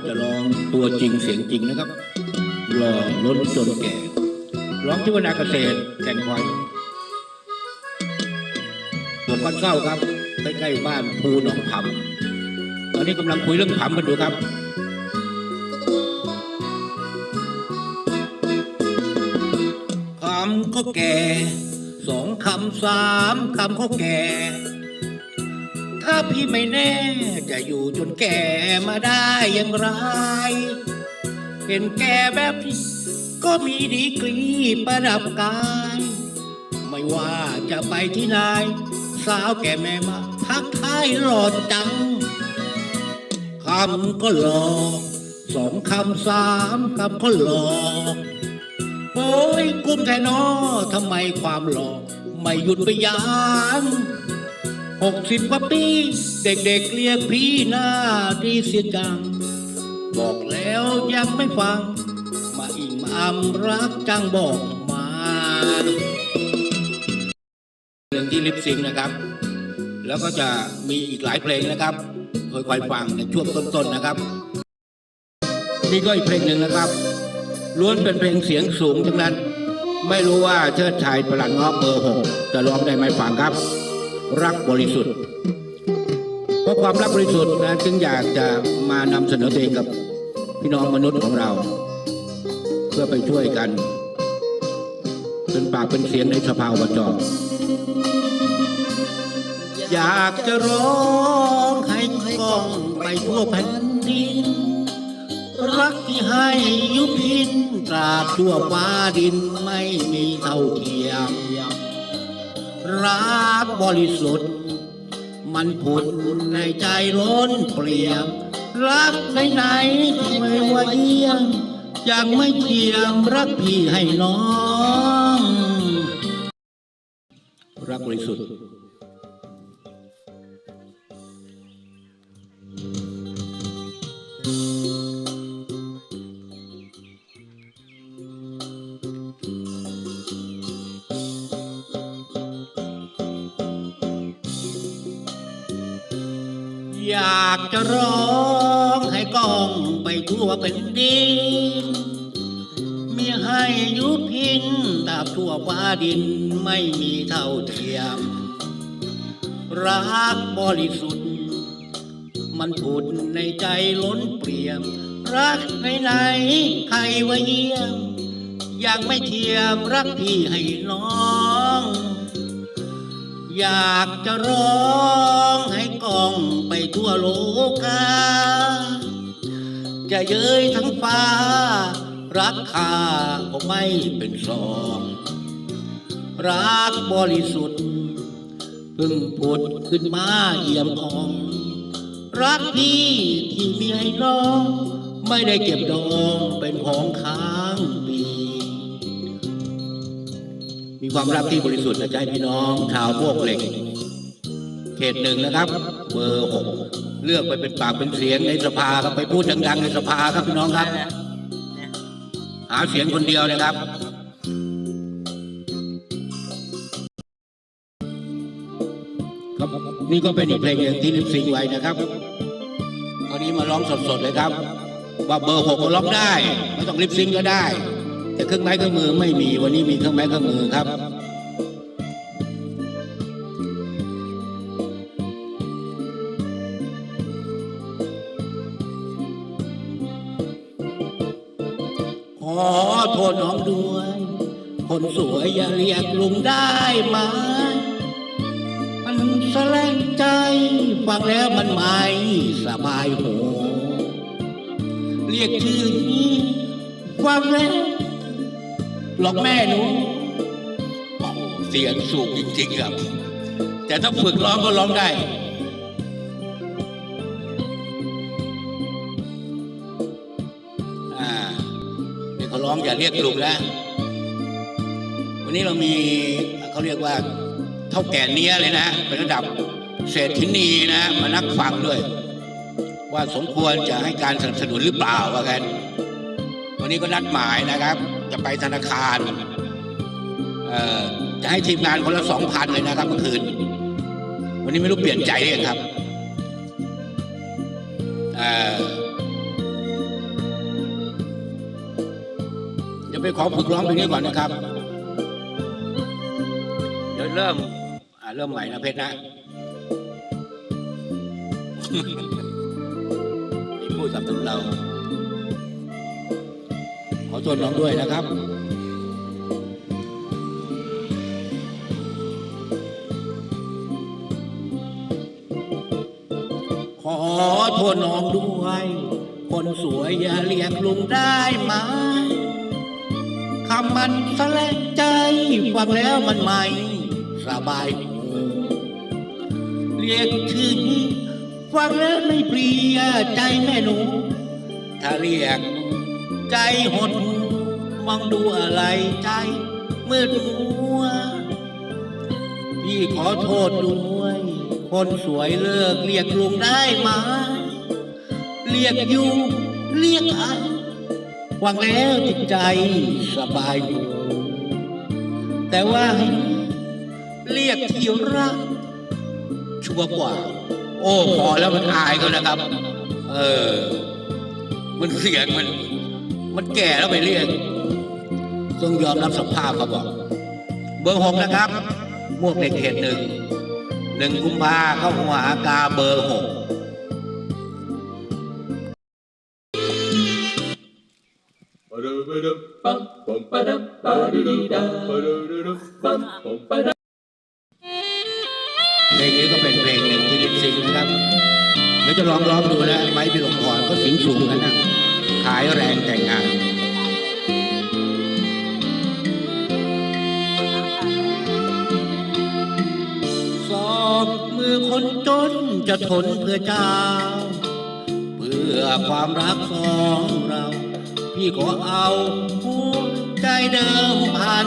ก็จะร้องตัวจริงเสียงจริงนะครับรอล้นจนแก่ ร้องที่วนาเกษตรแก่งคอยหัวก้อนเศร้าครับใกล้ๆบ้านภูหนองผำตอนนี้กำลังคุยเรื่องผำกันดูครับคำก็แก่สองคำสามคำก็แก่ ถ้าพี่ไม่แน่ จะอยู่จนแก่มาได้อย่างไร เห็นแก่แบบนี้ก็มีดีกรีประดับกาย ไม่ว่าจะไปที่ไหนสาวแก่แม่มาทักทายหลอดจัง คำก็หลอกสองคำสามคำก็หลอกโอ้ยกุ้มแทนอทำไมความหลอก ไม่หยุดไปยัง หกสิบกว่าปี เด็กๆเรียกพี่หน้าดีเสียจัง บอกแล้วยังไม่ฟัง มาอิงมาอำรักจังบอกมาเพลงที่ลิปซิงนะครับ แล้วก็จะมีอีกหลายเพลงนะครับค่อยๆฟังในช่วงต้นๆนะครับ นี่ก็อีกเพลงหนึ่งนะครับล้วนเป็นเพลงเสียงสูงทั้งนั้น ไม่รู้ว่าเชิดชายประหลัดงาะเบอร์หกจะร้องได้ไหมฟังครับ รักบริสุทธิ์ เพราะความรักบริสุทธิ์นะจึงอยากจะมานำเสนอเพลงกับพี่น้องมนุษย์ของเรา เพื่อไปช่วยกัน เป็นปากเป็นเสียงในสภาอบจอยากจะร้องให้กล้องไปทั่วแผ่นดิน รักที่ให้ยุพินตราบทั่วฟ้าดินไม่มีเท่าเทียม รักบริสุทธิ์ มันผุดในใจล้นเปลี่ยมรักไหนไหนๆไม่ว่าเยี่ยงยังไม่เทียมรักพี่ให้น้อง รักบริสุทธิ์ อยากจะร้องให้กองไปทั่วเป็นดินมีให้ยุพินตาบทั่วฟ้าดินไม่มีเท่าเทียม รักบริสุทธิ์ มันผุดในใจล้นเปลี่ยม รักไหนไหนใครว่าเยี่ยม ยังไม่เทียมรักพี่ให้น้อง อยากจะร้องให้กองไปทั่วโลกา จะเย้ยทั้งฟ้า รักข้าก็ไม่เป็นสอง รักบริสุทธิ์เพิ่งผุดขึ้นมาเยี่ยมอ่อง รักพี่ที่มีให้น้อง ไม่ได้เก็บดองเป็นของค้างปี มีความรักที่บริสุทธิ์นะจ๊ะพี่น้องชาวพวกเหล็ก เขตหนึ่งนะครับ เบอร์หกเลือกไปเป็นปากเป็นเสียงในสภาครับไปพูดดังๆในสภาครับพี่น้องครับ หาเสียงคนเดียวนะครับครับนี่ก็เป็นอีกเพลงหนึ่งที่ลิปซิงไว้นะครับวันนี้มาร้องสดๆเลยครับ ว่าเบอร์หกก็ร้องได้ ไม่ต้องลิปซิงก็ได้ แต่เครื่องไม้เครื่องมือไม่มีวันนี้มีเครื่องไม้เครื่องมือครับขอโทษน้องด้วย คนสวยอย่าเรียกลุงได้ไหมมันแสลงใจ ฟังแล้วมันไม่สบายหูเรียกชื่อนี้ฟังแล้ว หลอกแม่หนูโอ้โหเสียงสูงจริงๆครับ แต่ถ้าฝึกร้องก็ร้องได้อ่าเดี๋ยวเขาร้องอย่าเรียกลุงนะวันนี้เรามีเขาเรียกว่าเท่าแก่เนี้ยเลยนะ เป็นระดับเศรษฐินีนะมานักฟังด้วย ว่าสมควรจะให้การสนับสนุนหรือเปล่าว่ากัน วันนี้ก็นัดหมายนะครับ จะไปธนาคารจะให้ทีมงานคนละสองพันเลยนะครับเมื่อคืน วันนี้ไม่รู้เปลี่ยนใจเลยครับเดี๋ยวไปขอฝึกร้องเพลงนี้ก่อนนะครับ เดี๋ยวเริ่มเริ่มใหม่นะเพชรนะพูดกับตัวเรา โทษน้องด้วยนะครับขอโทษน้องด้วย คนสวยอย่าเรียกลุงได้ไหมคำมันสแลงใจฟังแล้วมันไม่สบายหูเรียกชื่อนี้ฟังแล้วไม่เปรียใจแม่หนู ถ้าเรียก ใจหดหูมองดูอะไรใจมืดมัวพี่ขอโทษด้วย คนสวยเลิกเรียกลุงได้ไหมเรียกอยู่เรียกไอฟังแล้วจิตใจสบายหูแต่ว่าเรียกที่รักชัวกว่า โอ้พอแล้วมันอายก็นะครับ เออ มันเสียงมัน มันแก่แล้วไปเรียกต้องยอมรับสภาพครับอก เบอร์หกนะครับมวกเหล็กเขตหนึ่งหนึ่งกุมภาเข้าหัวหากาเบอร์หกเพลงนี้ก็เป็นเพลงหนึ่งที่ลิปซิงนะครับเดี๋ยวจะลองร้องดูนะไม้พิลมพรก็สิงสูงกันนะายแรงแต่งงาน สอบมือคนจนจะทนเพื่อเจ้า เพื่อความรักของเรา พี่ก็เอาหัวใจเดิมพัน